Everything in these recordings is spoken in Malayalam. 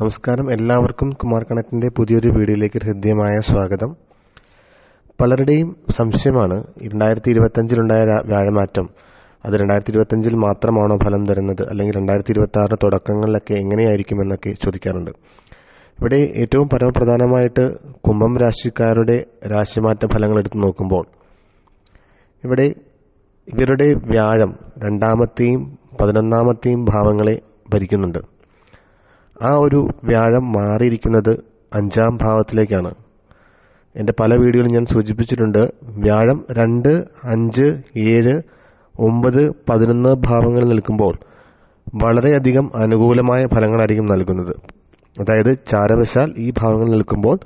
നമസ്കാരം. എല്ലാവർക്കും കുമാർ കണക്റ്റിന്റെ പുതിയൊരു വീഡിയോയിലേക്ക് ഹൃദ്യമായ സ്വാഗതം. പലരുടെയും സംശയമാണ് രണ്ടായിരത്തി ഇരുപത്തഞ്ചിലുണ്ടായ വ്യാഴമാറ്റം. അത് രണ്ടായിരത്തി ഇരുപത്തഞ്ചിൽ മാത്രമാണോ ഫലം തരുന്നത്? അല്ലെങ്കിൽ രണ്ടായിരത്തി ഇരുപത്തി ആറിന്റെ തുടക്കങ്ങളിലൊക്കെ എങ്ങനെയായിരിക്കുമെന്നൊക്കെ ചോദിക്കാറുണ്ട്. ഇവിടെ ഏറ്റവും പരമപ്രധാനമായിട്ട് കുംഭം രാശിക്കാരുടെ രാശിമാറ്റ ഫലങ്ങൾ എടുത്തു നോക്കുമ്പോൾ ഇവിടെ ഇവരുടെ വ്യാഴം രണ്ടാമത്തെയും പതിനൊന്നാമത്തെയും ഭാവങ്ങളെ ഭരിക്കുന്നുണ്ട്. ആ ഒരു വ്യാഴം മാറിയിരിക്കുന്നത് അഞ്ചാം ഭാവത്തിലേക്കാണ്. എന്റെ പല വീഡിയോയിലും ഞാൻ സൂചിപ്പിച്ചിട്ടുണ്ട് വ്യാഴം രണ്ട് അഞ്ച് ഏഴ് ഒമ്പത് പതിനൊന്ന് ഭാവങ്ങളിൽ നിൽക്കുമ്പോൾ വളരെയധികം അനുകൂലമായ ഫലങ്ങളായിരിക്കും നൽകുന്നത്. അതായത് ചാരവശാൽ ഈ ഭാവങ്ങളിൽ നിൽക്കുമ്പോൾ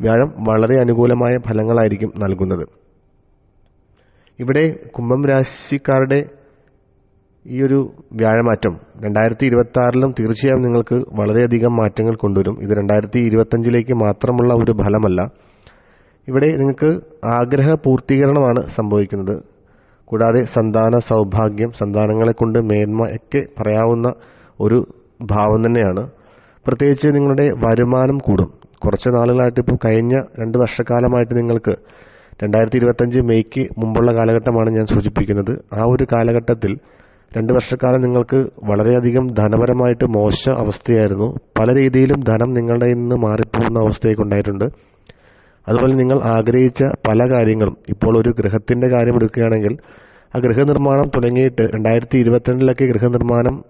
വ്യാഴം വളരെ അനുകൂലമായ ഫലങ്ങളായിരിക്കും നൽകുന്നത്. ഇവിടെ കുംഭം രാശിക്കാരുടെ ഈ ഒരു വ്യാഴമാറ്റം രണ്ടായിരത്തി ഇരുപത്തി ആറിലും തീർച്ചയായും നിങ്ങൾക്ക് വളരെയധികം മാറ്റങ്ങൾ കൊണ്ടുവരും. ഇത് രണ്ടായിരത്തി ഇരുപത്തഞ്ചിലേക്ക് മാത്രമുള്ള ഒരു ഫലമല്ല. ഇവിടെ നിങ്ങൾക്ക് ആഗ്രഹ പൂർത്തീകരണമാണ് സംഭവിക്കുന്നത്. കൂടാതെ സന്താന സൗഭാഗ്യം സന്താനങ്ങളെ കൊണ്ട് മേന്മ ഒക്കെ പറയാവുന്ന ഒരു ഭാവം തന്നെയാണ്. പ്രത്യേകിച്ച് നിങ്ങളുടെ വരുമാനം കൂടും. കുറച്ച് നാളുകളായിട്ട് ഇപ്പോൾ കഴിഞ്ഞ രണ്ട് വർഷക്കാലമായിട്ട് നിങ്ങൾക്ക് രണ്ടായിരത്തി ഇരുപത്തഞ്ച് മെയ്ക്ക് മുമ്പുള്ള കാലഘട്ടമാണ് ഞാൻ സൂചിപ്പിക്കുന്നത്. ആ ഒരു കാലഘട്ടത്തിൽ രണ്ട് വർഷക്കാലം നിങ്ങൾക്ക് വളരെയധികം ധനപരമായിട്ട് മോശ അവസ്ഥയായിരുന്നു. പല രീതിയിലും ധനം നിങ്ങളുടെ നിന്ന് മാറിപ്പോകുന്ന അവസ്ഥയൊക്കെ ഉണ്ടായിട്ടുണ്ട്. അതുപോലെ നിങ്ങൾ ആഗ്രഹിച്ച പല കാര്യങ്ങളും ഇപ്പോൾ ഒരു ഗൃഹത്തിന്റെ കാര്യം എടുക്കുകയാണെങ്കിൽ ആ ഗൃഹനിർമ്മാണം തുടങ്ങിയിട്ട് രണ്ടായിരത്തി ഇരുപത്തിരണ്ടിലൊക്കെ ഗൃഹനിർമ്മാണം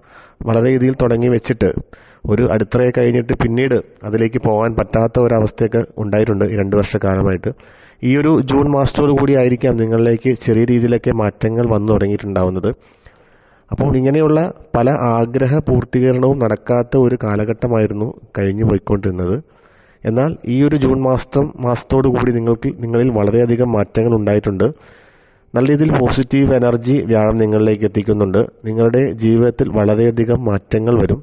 വളരെ രീതിയിൽ തുടങ്ങി വെച്ചിട്ട് ഒരു അടിത്തറയെ കഴിഞ്ഞിട്ട് പിന്നീട് അതിലേക്ക് പോകാൻ പറ്റാത്ത ഒരവസ്ഥയൊക്കെ ഉണ്ടായിട്ടുണ്ട് ഈ രണ്ട് വർഷക്കാലമായിട്ട്. ഈ ഒരു ജൂൺ മാസത്തോടു കൂടി ആയിരിക്കാം നിങ്ങളിലേക്ക് ചെറിയ രീതിയിലൊക്കെ മാറ്റങ്ങൾ വന്നു തുടങ്ങിയിട്ടുണ്ടാവുന്നത്. അപ്പോൾ ഇങ്ങനെയുള്ള പല ആഗ്രഹ പൂർത്തീകരണവും നടക്കാത്ത ഒരു കാലഘട്ടമായിരുന്നു കഴിഞ്ഞു പോയിക്കൊണ്ടിരുന്നത്. എന്നാൽ ഈ ഒരു ജൂൺ മാസം മാസത്തോടു കൂടി നിങ്ങൾക്ക് നിങ്ങളിൽ വളരെയധികം മാറ്റങ്ങൾ ഉണ്ടായിട്ടുണ്ട്. നല്ല രീതിയിൽ പോസിറ്റീവ് എനർജി വ്യാഴം നിങ്ങളിലേക്ക് എത്തിക്കുന്നുണ്ട്. നിങ്ങളുടെ ജീവിതത്തിൽ വളരെയധികം മാറ്റങ്ങൾ വരും.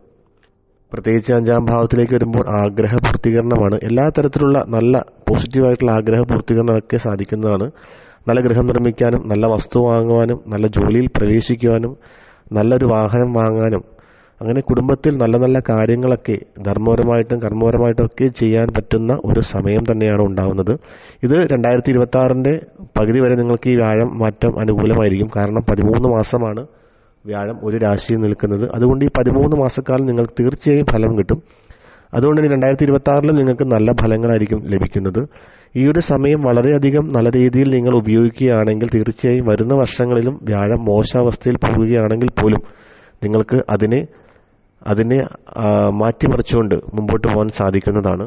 പ്രത്യേകിച്ച് അഞ്ചാം ഭാവത്തിലേക്ക് വരുമ്പോൾ ആഗ്രഹ പൂർത്തീകരണമാണ് എല്ലാ തരത്തിലുള്ള നല്ല പോസിറ്റീവായിട്ടുള്ള ആഗ്രഹ പൂർത്തീകരണമൊക്കെ സാധിക്കുന്നതാണ്. നല്ല ഗൃഹം നിർമ്മിക്കാനും നല്ല വസ്തു വാങ്ങുവാനും നല്ല ജോലിയിൽ പ്രവേശിക്കുവാനും നല്ലൊരു വാഹനം വാങ്ങാനും അങ്ങനെ കുടുംബത്തിൽ നല്ല നല്ല കാര്യങ്ങളൊക്കെ ധർമ്മപരമായിട്ടും കർമ്മപരമായിട്ടും ഒക്കെ ചെയ്യാൻ പറ്റുന്ന ഒരു സമയം തന്നെയാണ് ഉണ്ടാവുന്നത്. ഇത് രണ്ടായിരത്തി ഇരുപത്തി പകുതി വരെ നിങ്ങൾക്ക് ഈ വ്യാഴം മാറ്റം അനുകൂലമായിരിക്കും. കാരണം പതിമൂന്ന് മാസമാണ് വ്യാഴം ഒരു രാശിയിൽ നിൽക്കുന്നത്. അതുകൊണ്ട് ഈ പതിമൂന്ന് മാസക്കാലം നിങ്ങൾക്ക് തീർച്ചയായും ഫലം കിട്ടും. അതുകൊണ്ട് തന്നെ രണ്ടായിരത്തി ഇരുപത്തി ആറിലും നിങ്ങൾക്ക് നല്ല ഫലങ്ങളായിരിക്കും ലഭിക്കുന്നത്. ഈ ഒരു സമയം വളരെയധികം നല്ല രീതിയിൽ നിങ്ങൾ ഉപയോഗിക്കുകയാണെങ്കിൽ തീർച്ചയായും വരുന്ന വർഷങ്ങളിലും വ്യാഴം മോശാവസ്ഥയിൽ പോവുകയാണെങ്കിൽ പോലും നിങ്ങൾക്ക് അതിനെ അതിനെ മാറ്റിമറിച്ചുകൊണ്ട് മുമ്പോട്ട് പോകാൻ സാധിക്കുന്നതാണ്.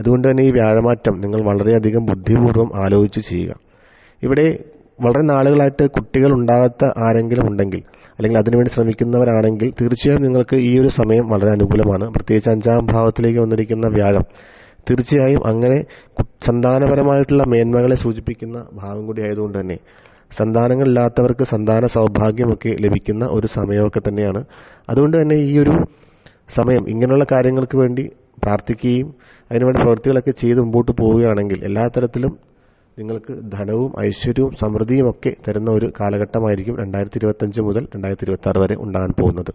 അതുകൊണ്ട് തന്നെ ഈ വ്യാഴമാറ്റം നിങ്ങൾ വളരെയധികം ബുദ്ധിപൂർവം ആലോചിച്ച് ചെയ്യുക. ഇവിടെ വളരെ നാളുകളായിട്ട് കുട്ടികൾ ഉണ്ടാകാത്ത ആരെങ്കിലും ഉണ്ടെങ്കിൽ അല്ലെങ്കിൽ അതിനുവേണ്ടി ശ്രമിക്കുന്നവരാണെങ്കിൽ തീർച്ചയായും നിങ്ങൾക്ക് ഈ ഒരു സമയം വളരെ അനുകൂലമാണ്. പ്രത്യേകിച്ച് അഞ്ചാം ഭാവത്തിലേക്ക് വന്നിരിക്കുന്ന വ്യാഴം. തീർച്ചയായും അങ്ങനെ സന്താനപരമായിട്ടുള്ള മേന്മകളെ സൂചിപ്പിക്കുന്ന ഭാവം കൂടി ആയതുകൊണ്ട് തന്നെ സന്താനങ്ങളില്ലാത്തവർക്ക് സന്താന സൗഭാഗ്യമൊക്കെ ലഭിക്കുന്ന ഒരു സമയമൊക്കെ തന്നെയാണ്. അതുകൊണ്ട് തന്നെ ഈ ഒരു സമയം ഇങ്ങനെയുള്ള കാര്യങ്ങൾക്ക് വേണ്ടി പ്രാർത്ഥിക്കുകയും അതിനുവേണ്ടി പ്രവൃത്തികളൊക്കെ ചെയ്ത് മുമ്പോട്ട് പോവുകയാണെങ്കിൽ എല്ലാ തരത്തിലും നിങ്ങൾക്ക് ധനവും ഐശ്വര്യവും സമൃദ്ധിയും ഒക്കെ തരുന്ന ഒരു കാലഘട്ടമായിരിക്കും രണ്ടായിരത്തി ഇരുപത്തഞ്ച് മുതൽ രണ്ടായിരത്തി ഇരുപത്തി ആറ് വരെ ഉണ്ടാകാൻ പോകുന്നത്.